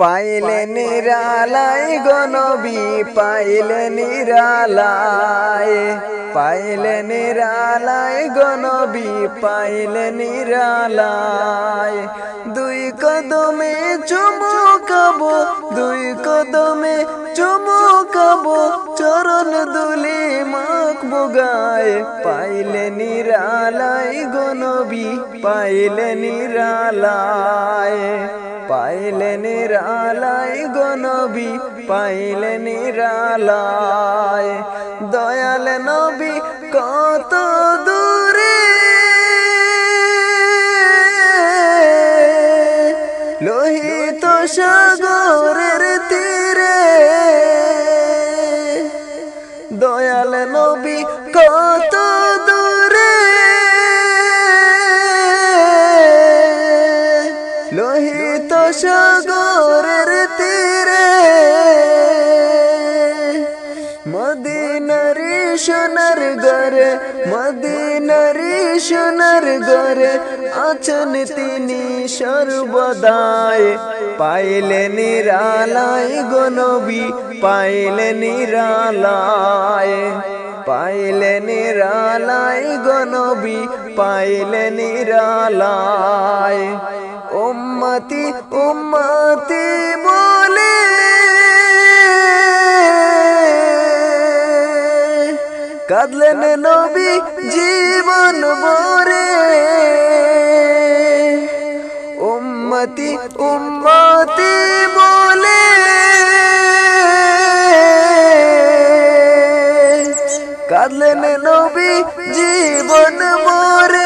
পাইলে নিরালাই গনবি পাইলে নিরালাই। পাইলে নিরালাই গনবি পাইলে নিরালাই। দুই কদমে চুমুকাবো দুই কদমে চুমুকাবো চরণ দুলি মাখ গায়। পাইলে নিরালাই গনবি পাইলে রালায় পাইলে রালায় গনবী পাইলে রালায় দয়াল নবী কত দূরে সাগরের তীরে। মদিনারি সোনার গরে মদিনারি সোনার গরে আছেন তিনি সর্বদায় পাইলে নিরালায় গনবি পাইলে নিরালায়। পাইলে নিরালায় গনবি পাইলে নিরালায়। উম্মতি উম্মতি বলে। কাঁদলেন নবী জীবন বরে উম্মতি উম্মতি বলে। কাঁদলেন নবী জীবন মরে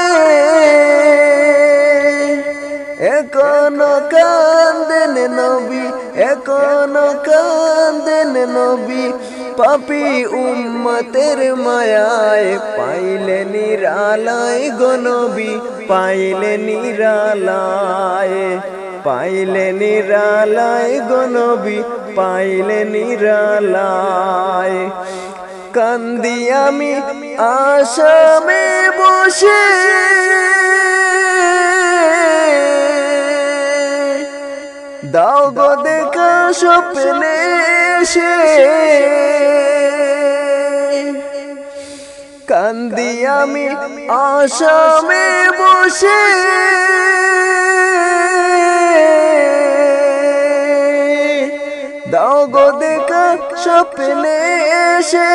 এখনও কান্দেন নবী, এখনও কান্দেন নবী। পাপি উম্মতের মায়ায় পাইলে নিরালায় গনবী পাইলে নিরালায় পাইলে নিরালায় গনবী পাইলে নিরালায় কান্দি আমি আসামে বসে দেখা স্বপ্নে এসে কান্দি আমি আসামে বসে। দাও গো দেখা স্বপ্নে এসে।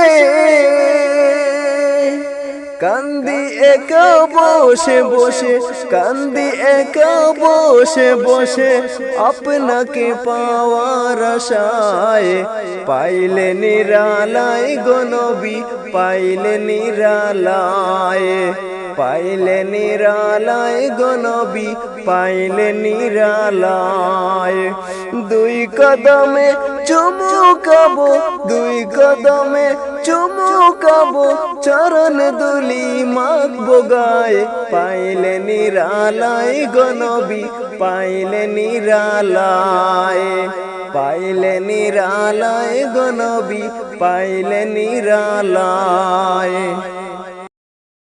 কান্দি একা বসে বসে, কান্দি একা বসে বসে, আপনাকে পাওয়ার আশায়। পাইলে নিরালায় গনবি পাইলে নিরালায়। পাইলে নিরালায় গনবি পাইলে নিরালায়। দুই কদমে চুমু চুমুকাবো দুই কদমে গায় পাইলে নিরালায় গনবি পাইলে নিরালায় পাইলে নিরালায় গনবি পাইলে নিরালায়।